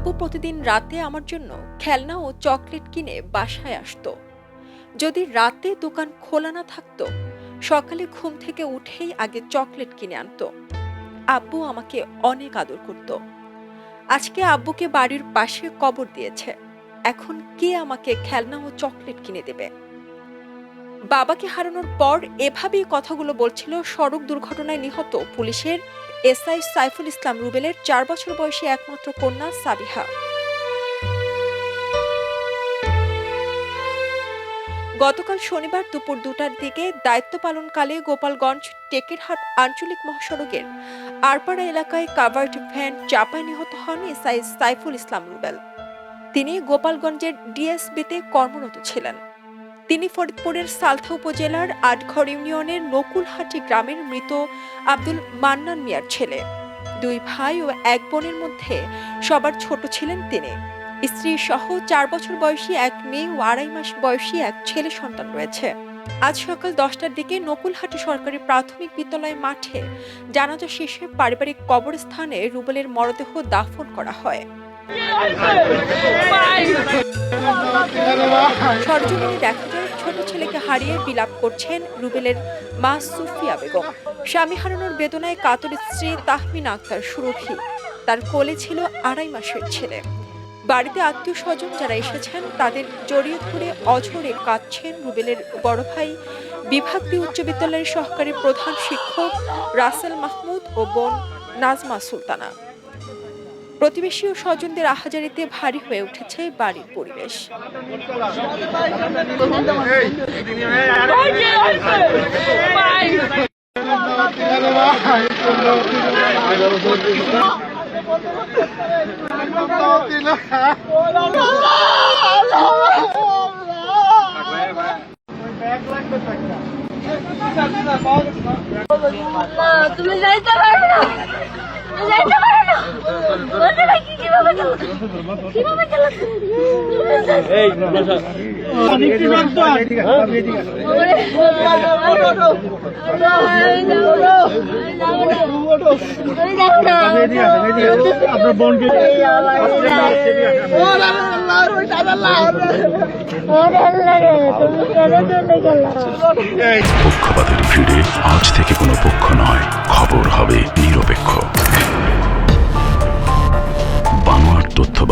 আব্বু প্রতিদিন রাতে আমার জন্য খেলনা ও চকলেট কিনে বাসায় আসতো। যদি রাতে দোকান খোলা না থাকতো, সকালে ঘুম থেকে উঠেই আগে চকলেট কিনে আনতো। আব্বু আমাকে অনেক আদর করত। আজকে আব্বুকে বাড়ির পাশে কবর দিয়েছে। এখন কে আমাকে খেলনা ও চকলেট কিনে দেবে? বাবাকে হারানোর পর এভাবেই কথাগুলো বলছিল সড়ক দুর্ঘটনায় নিহত পুলিশের এসআই সাইফুল ইসলাম রুবেলের চার বছর বয়সী একমাত্র কন্যা সাবিহা। গতকাল শনিবার দুপুর দুটার দিকে দায়িত্ব পালনকালে গোপালগঞ্জ টেকেরহাট আঞ্চলিক মহাসড়কের আরপাড়া এলাকায় কাভার্ড ভ্যান চাপায় নিহত হন এসআই সাইফুল ইসলাম রুবেল। তিনি গোপালগঞ্জের ডিএসবিতে কর্মরত ছিলেন। তিনি ফরিদপুরের সালথা উপজেলার আটঘর ইউনিয়নের নকুলহাটি গ্রামের মৃত আব্দুল মান্নান মিয়ার ছেলে। দুই ভাই ও এক বোনের মধ্যে সবার ছোট ছিলেন তিনি। স্ত্রী সহ চার বছর বয়সী এক মেয়ে ও আড়াই মাস বয়সী এক ছেলে সন্তান রয়েছে। আজ সকাল দশটার দিকে নকুলহাটি সরকারি প্রাথমিক বিদ্যালয় মাঠে জানাজা শেষে পারিবারিক কবরস্থানে রুবেলের মরদেহ দাফন করা হয়। সরজমিনে দেখা যায় হারিয়ে বিলাপ করছেন রুবেলের মা সুফিয়া বেগম। স্বামী হারানোর বেদনায় কাতর স্ত্রী তাহমিন আক্তার সুরভি। তার কোলে ছিল আড়াই মাসের ছেলে। বাড়িতে আত্মীয় স্বজন যারা এসেছেন, তাদের জড়িয়ে ধরে অঝরে কাঁদছেন রুবেলের বড় ভাই। বিভাগীয় উচ্চ বিদ্যালয়ের সহকারী প্রধান শিক্ষক রাসেল মাহমুদ ও বোন নাজমা সুলতানা। প্রতিবেশী ও স্বজনদের আহাজারিতে ভারী হয়ে উঠেছে বাড়ির পরিবেশ। তুমি যাইতে পারো না। যাইতে আপনার বোনকে পক্ষপাতের ভিড়ে আজ থেকে কোনো